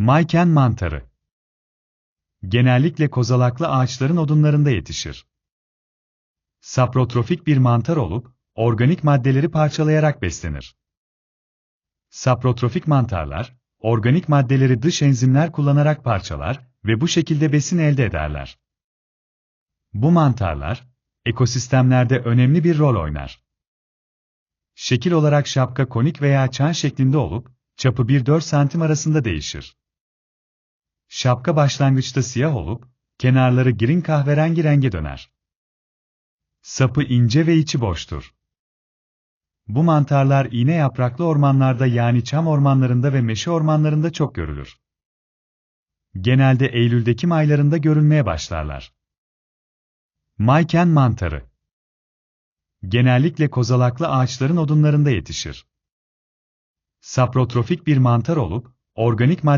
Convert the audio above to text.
Mayken mantarı. Genellikle kozalaklı ağaçların odunlarında yetişir. Saprotrofik bir mantar olup, organik maddeleri parçalayarak beslenir. Saprotrofik mantarlar, organik maddeleri dış enzimler kullanarak parçalar ve bu şekilde besin elde ederler. Bu mantarlar, ekosistemlerde önemli bir rol oynar. Şekil olarak şapka konik veya çan şeklinde olup, çapı 1-4 santim arasında değişir. Şapka başlangıçta siyah olup, kenarları girin kahverengi renge döner. Sapı ince ve içi boştur. Bu mantarlar iğne yapraklı ormanlarda yani çam ormanlarında ve meşe ormanlarında çok görülür. Genelde Eylül-Ekim aylarında görülmeye başlarlar. Mayken mantarı Genellikle kozalaklı ağaçların odunlarında yetişir. Saprotrofik bir mantar olup, organik madde